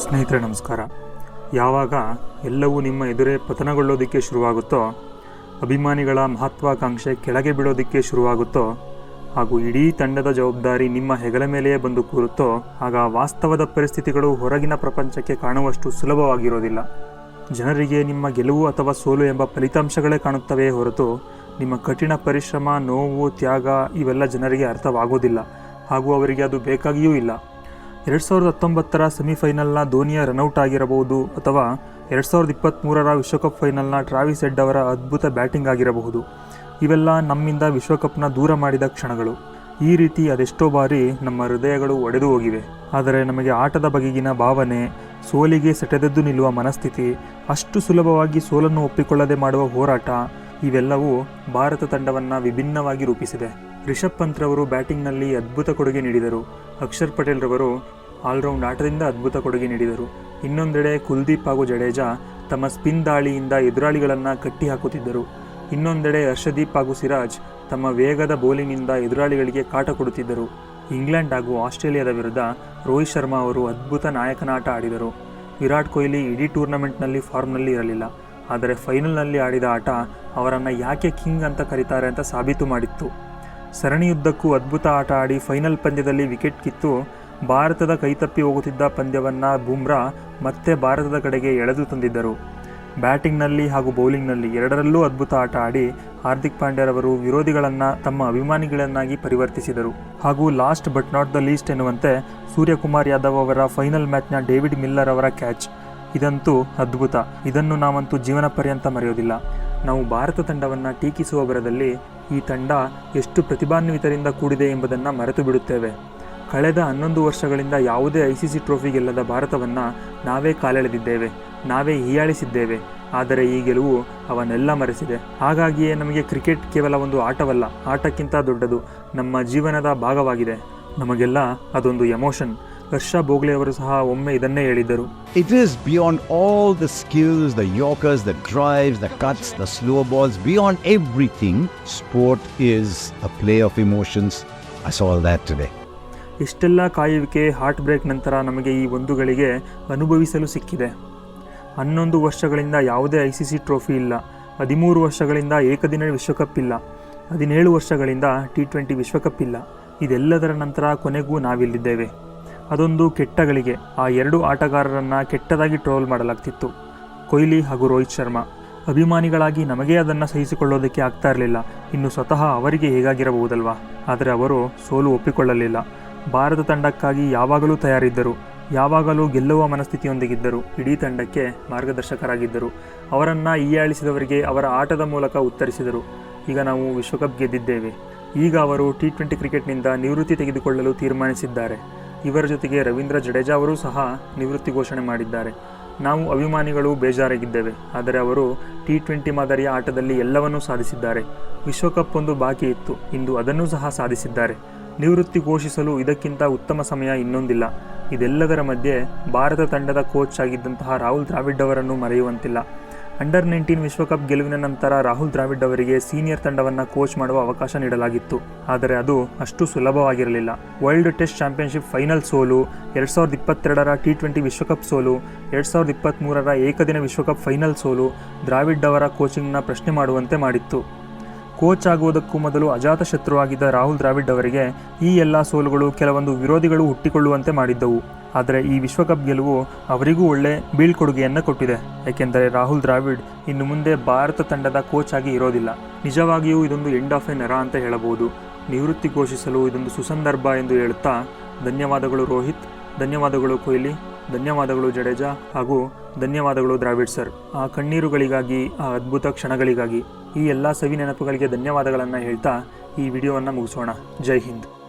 ಸ್ನೇಹಿತರೆ, ನಮಸ್ಕಾರ. ಯಾವಾಗ ಎಲ್ಲವೂ ನಿಮ್ಮ ಎದುರೇ ಪತನಗೊಳ್ಳೋದಕ್ಕೆ ಶುರುವಾಗುತ್ತೋ, ಅಭಿಮಾನಿಗಳ ಮಹತ್ವಾಕಾಂಕ್ಷೆ ಕೆಳಗೆ ಬೀಳೋದಕ್ಕೆ ಶುರುವಾಗುತ್ತೋ, ಹಾಗೂ ಇಡೀ ತಂಡದ ಜವಾಬ್ದಾರಿ ನಿಮ್ಮ ಹೆಗಲ ಮೇಲೆಯೇ ಬಂದು ಕೂರುತ್ತೋ, ಆಗ ವಾಸ್ತವದ ಪರಿಸ್ಥಿತಿಗಳು ಹೊರಗಿನ ಪ್ರಪಂಚಕ್ಕೆ ಕಾಣುವಷ್ಟು ಸುಲಭವಾಗಿರೋದಿಲ್ಲ. ಜನರಿಗೆ ನಿಮ್ಮ ಗೆಲುವು ಅಥವಾ ಸೋಲು ಎಂಬ ಫಲಿತಾಂಶಗಳೇ ಕಾಣುತ್ತವೆ ಹೊರತು ನಿಮ್ಮ ಕಠಿಣ ಪರಿಶ್ರಮ, ನೋವು, ತ್ಯಾಗ ಇವೆಲ್ಲ ಜನರಿಗೆ ಅರ್ಥವಾಗೋದಿಲ್ಲ. ಹಾಗೂ ಅವರಿಗೆ ಅದು ಬೇಕಾಗಿಯೂ ಇಲ್ಲ. ಎರಡು ಸಾವಿರದ ಹತ್ತೊಂಬತ್ತರ ಸೆಮಿಫೈನಲ್ನ ಧೋನಿಯ ರನೌಟ್ ಆಗಿರಬಹುದು ಅಥವಾ ಎರಡು ಸಾವಿರದ ಇಪ್ಪತ್ತ್ಮೂರರ ವಿಶ್ವಕಪ್ ಫೈನಲ್ನ ಟ್ರಾವಿಸ್ ಹೆಡ್ ಅವರ ಅದ್ಭುತ ಬ್ಯಾಟಿಂಗ್ ಆಗಿರಬಹುದು. ಇವೆಲ್ಲ ನಮ್ಮಿಂದ ವಿಶ್ವಕಪ್ನ ದೂರ ಮಾಡಿದ ಕ್ಷಣಗಳು. ಈ ರೀತಿ ಅದೆಷ್ಟೋ ಬಾರಿ ನಮ್ಮ ಹೃದಯಗಳು ಒಡೆದು ಹೋಗಿವೆ. ಆದರೆ ನಮಗೆ ಆಟದ ಬಗೆಗಿನ ಭಾವನೆ, ಸೋಲಿಗೆ ಸೆಟೆದೆದ್ದು ನಿಲ್ಲುವ ಮನಸ್ಥಿತಿ, ಅಷ್ಟು ಸುಲಭವಾಗಿ ಸೋಲನ್ನು ಒಪ್ಪಿಕೊಳ್ಳದೆ ಮಾಡುವ ಹೋರಾಟ, ಇವೆಲ್ಲವೂ ಭಾರತ ತಂಡವನ್ನು ವಿಭಿನ್ನವಾಗಿ ರೂಪಿಸಿದೆ. ರಿಷಬ್ ಪಂತ್ರವರು ಬ್ಯಾಟಿಂಗ್ನಲ್ಲಿ ಅದ್ಭುತ ಕೊಡುಗೆ ನೀಡಿದರು. ಅಕ್ಷರ್ ಪಟೇಲ್ ರವರು ಆಲ್ರೌಂಡ್ ಆಟದಿಂದ ಅದ್ಭುತ ಕೊಡುಗೆ ನೀಡಿದರು. ಇನ್ನೊಂದೆಡೆ ಕುಲ್ದೀಪ್ ಹಾಗೂ ಜಡೇಜಾ ತಮ್ಮ ಸ್ಪಿನ್ ದಾಳಿಯಿಂದ ಎದುರಾಳಿಗಳನ್ನು ಕಟ್ಟಿ ಹಾಕುತ್ತಿದ್ದರು ಇನ್ನೊಂದೆಡೆ ಹರ್ಷದೀಪ್ ಹಾಗೂ ಸಿರಾಜ್ ತಮ್ಮ ವೇಗದ ಬೌಲಿಂಗ್ನಿಂದ ಎದುರಾಳಿಗಳಿಗೆ ಕಾಟ ಕೊಡುತ್ತಿದ್ದರು. ಇಂಗ್ಲೆಂಡ್ ಹಾಗೂ ಆಸ್ಟ್ರೇಲಿಯಾದ ವಿರುದ್ಧ ರೋಹಿತ್ ಶರ್ಮಾ ಅವರು ಅದ್ಭುತ ನಾಯಕನಾಟ ಆಡಿದರು. ವಿರಾಟ್ ಕೊಹ್ಲಿ ಇಡೀ ಟೂರ್ನಮೆಂಟ್ನಲ್ಲಿ ಫಾರ್ಮ್ನಲ್ಲಿ ಇರಲಿಲ್ಲ. ಆದರೆ ಫೈನಲ್ನಲ್ಲಿ ಆಡಿದ ಆಟ ಅವರನ್ನು ಯಾಕೆ ಕಿಂಗ್ ಅಂತ ಕರೀತಾರೆ ಅಂತ ಸಾಬೀತು ಮಾಡಿತ್ತು. ಸರಣಿಯುದ್ದಕ್ಕೂ ಅದ್ಭುತ ಆಟ ಆಡಿ ಫೈನಲ್ ಪಂದ್ಯದಲ್ಲಿ ವಿಕೆಟ್ ಕಿತ್ತು ಭಾರತದ ಕೈತಪ್ಪಿ ಹೋಗುತ್ತಿದ್ದ ಪಂದ್ಯವನ್ನು ಬೂಮ್ರಾ ಮತ್ತೆ ಭಾರತದ ಕಡೆಗೆ ಎಳೆದು ತಂದಿದ್ದರು. ಬ್ಯಾಟಿಂಗ್ನಲ್ಲಿ ಹಾಗೂ ಬೌಲಿಂಗ್ನಲ್ಲಿ ಎರಡರಲ್ಲೂ ಅದ್ಭುತ ಆಟ ಆಡಿ ಹಾರ್ದಿಕ್ ಪಾಂಡ್ಯರವರು ವಿರೋಧಿಗಳನ್ನು ತಮ್ಮ ಅಭಿಮಾನಿಗಳನ್ನಾಗಿ ಪರಿವರ್ತಿಸಿದರು. ಹಾಗೂ last but not the least ಎನ್ನುವಂತೆ ಸೂರ್ಯಕುಮಾರ್ ಯಾದವ್ ಅವರ ಫೈನಲ್ ಮ್ಯಾಚ್ನ ಡೇವಿಡ್ ಮಿಲ್ಲರ್ ಅವರ ಕ್ಯಾಚ್. ಇದಂತೂ ಅದ್ಭುತ. ಇದನ್ನು ನಾವಂತೂ ಜೀವನ ಪರ್ಯಂತ ಮರೆಯೋದಿಲ್ಲ. ನಾವು ಭಾರತ ತಂಡವನ್ನು ಟೀಕಿಸುವ ಬರದಲ್ಲಿ ಈ ತಂಡ ಎಷ್ಟು ಪ್ರತಿಭಾನ್ವಿತರಿಂದ ಕೂಡಿದೆ ಎಂಬುದನ್ನು ಮರೆತು ಬಿಡುತ್ತೇವೆ. ಕಳೆದ ಹನ್ನೊಂದು ವರ್ಷಗಳಿಂದ ಯಾವುದೇ ಐ ಸಿ ಸಿ ಟ್ರೋಫಿ ಗೆಲ್ಲದ ಭಾರತವನ್ನು ನಾವೇ ಕಾಲೆಳೆದಿದ್ದೇವೆ, ನಾವೇ ಹೀಯಾಳಿಸಿದ್ದೇವೆ, ಆದರೆ ಈ ಗೆಲುವು ಅವನ್ನೆಲ್ಲ ಮರೆಸಿದೆ. ಹಾಗಾಗಿಯೇ ನಮಗೆ ಕ್ರಿಕೆಟ್ ಕೇವಲ ಒಂದು ಆಟವಲ್ಲ, ಆಟಕ್ಕಿಂತ ದೊಡ್ಡದು ನಮ್ಮ ಜೀವನದ ಭಾಗವಾಗಿದೆ. ನಮಗೆಲ್ಲ ಅದೊಂದು ಎಮೋಷನ್. ಹರ್ಷ ಬೋಗ್ಲೆ ಅವರು ಸಹ ಒಮ್ಮೆ ಇದನ್ನೇ ಹೇಳಿದ್ದರು. It is beyond all the skills the yorkers, the drives the cuts the slow balls beyond everything sport is a play of emotions I saw all that today. ಇಷ್ಟೆಲ್ಲ ಕಾಯುವಿಕೆ ಹಾರ್ಟ್ ಬ್ರೇಕ್ ನಂತರ ನಮಗೆ ಈ ಒಂದು ಗಳಿಗೆ ಅನುಭವಿಸಲು ಸಿಕ್ಕಿದೆ. ಹನ್ನೊಂದು ವರ್ಷಗಳಿಂದ ಯಾವುದೇ ಐ ಸಿ ಸಿ ಟ್ರೋಫಿ ಇಲ್ಲ. ಹದಿಮೂರು ವರ್ಷಗಳಿಂದ ಏಕದಿನ ವಿಶ್ವಕಪ್ ಇಲ್ಲ. ಹದಿನೇಳು ವರ್ಷಗಳಿಂದ ಟಿ ಟ್ವೆಂಟಿ ವಿಶ್ವಕಪ್ ಇಲ್ಲ. ಇದೆಲ್ಲದರ ನಂತರ ಕೊನೆಗೂ ನಾವಿಲ್ಲಿದ್ದೇವೆ. ಅದೊಂದು ಕೆಟ್ಟಗಳಿಗೆ ಆ ಎರಡು ಆಟಗಾರರನ್ನು ಕೆಟ್ಟದಾಗಿ ಟ್ರೋಲ್ ಮಾಡಲಾಗ್ತಿತ್ತು. ಕೊಹ್ಲಿ ಹಾಗೂ ರೋಹಿತ್ ಶರ್ಮಾ. ಅಭಿಮಾನಿಗಳಾಗಿ ನಮಗೆ ಅದನ್ನು ಸಹಿಸಿಕೊಳ್ಳೋದಕ್ಕೆ ಆಗ್ತಾ ಇರಲಿಲ್ಲ. ಇನ್ನು ಸ್ವತಃ ಅವರಿಗೆ ಹೇಗಾಗಿರಬಹುದಲ್ವಾ? ಆದರೆ ಅವರು ಸೋಲು ಒಪ್ಪಿಕೊಳ್ಳಲಿಲ್ಲ. ಭಾರತ ತಂಡಕ್ಕಾಗಿ ಯಾವಾಗಲೂ ತಯಾರಿದ್ದರು. ಯಾವಾಗಲೂ ಗೆಲ್ಲುವ ಮನಸ್ಥಿತಿಯೊಂದಿಗಿದ್ದರು. ಇಡೀ ತಂಡಕ್ಕೆ ಮಾರ್ಗದರ್ಶಕರಾಗಿದ್ದರು. ಅವರನ್ನು ಈಯಾಳಿಸಿದವರಿಗೆ ಅವರ ಆಟದ ಮೂಲಕ ಉತ್ತರಿಸಿದರು. ಈಗ ನಾವು ವಿಶ್ವಕಪ್ ಗೆದ್ದಿದ್ದೇವೆ. ಈಗ ಅವರು ಟಿ ಟ್ವೆಂಟಿ ಕ್ರಿಕೆಟ್ನಿಂದ ನಿವೃತ್ತಿ ತೆಗೆದುಕೊಳ್ಳಲು ತೀರ್ಮಾನಿಸಿದ್ದಾರೆ. ಇವರ ಜೊತೆಗೆ ರವೀಂದ್ರ ಜಡೇಜಾ ಅವರೂ ಸಹ ನಿವೃತ್ತಿ ಘೋಷಣೆ ಮಾಡಿದ್ದಾರೆ. ನಾವು ಅಭಿಮಾನಿಗಳು ಬೇಜಾರಾಗಿದ್ದೇವೆ, ಆದರೆ ಅವರು ಟಿ ಟ್ವೆಂಟಿ ಮಾದರಿಯ ಆಟದಲ್ಲಿ ಎಲ್ಲವನ್ನೂ ಸಾಧಿಸಿದ್ದಾರೆ. ವಿಶ್ವಕಪ್ ಒಂದು ಬಾಕಿ ಇತ್ತು, ಇಂದು ಅದನ್ನು ಸಹ ಸಾಧಿಸಿದ್ದಾರೆ. ನಿವೃತ್ತಿ ಘೋಷಿಸಲು ಇದಕ್ಕಿಂತ ಉತ್ತಮ ಸಮಯ ಇನ್ನೊಂದಿಲ್ಲ. ಇದೆಲ್ಲದರ ಮಧ್ಯೆ ಭಾರತ ತಂಡದ ಕೋಚ್ ಆಗಿದ್ದಂತಹ ರಾಹುಲ್ ದ್ರಾವಿಡ್ ಅವರನ್ನು ಮರೆಯುವಂತಿಲ್ಲ. ಅಂಡರ್ ನೈನ್ಟೀನ್ ವಿಶ್ವಕಪ್ ಗೆಲುವಿನ ನಂತರ ರಾಹುಲ್ ದ್ರಾವಿಡ್ ಅವರಿಗೆ ಸೀನಿಯರ್ ತಂಡವನ್ನು ಕೋಚ್ ಮಾಡುವ ಅವಕಾಶ ನೀಡಲಾಗಿತ್ತು. ಆದರೆ ಅದು ಅಷ್ಟು ಸುಲಭವಾಗಿರಲಿಲ್ಲ. ವರ್ಲ್ಡ್ ಟೆಸ್ಟ್ ಚಾಂಪಿಯನ್ಶಿಪ್ ಫೈನಲ್ ಸೋಲು, ಎರಡು ಸಾವಿರದ ಇಪ್ಪತ್ತೆರಡರ ಟಿ ಟ್ವೆಂಟಿ ವಿಶ್ವಕಪ್ ಸೋಲು, ಎರಡು ಸಾವಿರದ ಇಪ್ಪತ್ತ್ಮೂರರ ಏಕದಿನ ವಿಶ್ವಕಪ್ ಫೈನಲ್ ಸೋಲು ದ್ರಾವಿಡ್ ಅವರ ಕೋಚಿಂಗ್ನ ಪ್ರಶ್ನೆ ಮಾಡುವಂತೆ ಮಾಡಿತ್ತು. ಕೋಚ್ ಆಗುವುದಕ್ಕೂ ಮೊದಲು ಅಜಾತ ಶತ್ರುವಾಗಿದ್ದ ರಾಹುಲ್ ದ್ರಾವಿಡ್ ಅವರಿಗೆ ಈ ಎಲ್ಲ ಸೋಲುಗಳು ಕೆಲವೊಂದು ವಿರೋಧಿಗಳು ಹುಟ್ಟಿಕೊಳ್ಳುವಂತೆ ಮಾಡಿದ್ದವು. ಆದರೆ ಈ ವಿಶ್ವಕಪ್ ಗೆಲುವು ಅವರಿಗೂ ಒಳ್ಳೆ ಬೀಳ್ಕೊಡುಗೆಯನ್ನು ಕೊಟ್ಟಿದೆ. ಏಕೆಂದರೆ ರಾಹುಲ್ ದ್ರಾವಿಡ್ ಇನ್ನು ಮುಂದೆ ಭಾರತ ತಂಡದ ಕೋಚ್ ಆಗಿ ಇರೋದಿಲ್ಲ. ನಿಜವಾಗಿಯೂ ಇದೊಂದು ಎಂಡ್ ಆಫ್ ಎ ನರ ಅಂತ ಹೇಳಬಹುದು. ನಿವೃತ್ತಿ ಘೋಷಿಸಲು ಇದೊಂದು ಸುಸಂದರ್ಭ ಎಂದು ಹೇಳುತ್ತಾ, ಧನ್ಯವಾದಗಳು ರೋಹಿತ್, ಧನ್ಯವಾದಗಳು ಕೊಹ್ಲಿ, ಧನ್ಯವಾದಗಳು ಜಡೇಜಾ ಹಾಗೂ ಧನ್ಯವಾದಗಳು ದ್ರಾವಿಡ್ ಸರ್. ಆ ಕಣ್ಣೀರುಗಳಿಗಾಗಿ, ಆ ಅದ್ಭುತ ಕ್ಷಣಗಳಿಗಾಗಿ. ಈ ಎಲ್ಲ ಸವಿ ನೆನಪುಗಳಿಗೆ ಧನ್ಯವಾದಗಳನ್ನು ಹೇಳ್ತಾ ಈ ವಿಡಿಯೋವನ್ನು ಮುಗಿಸೋಣ. ಜೈ ಹಿಂದ್.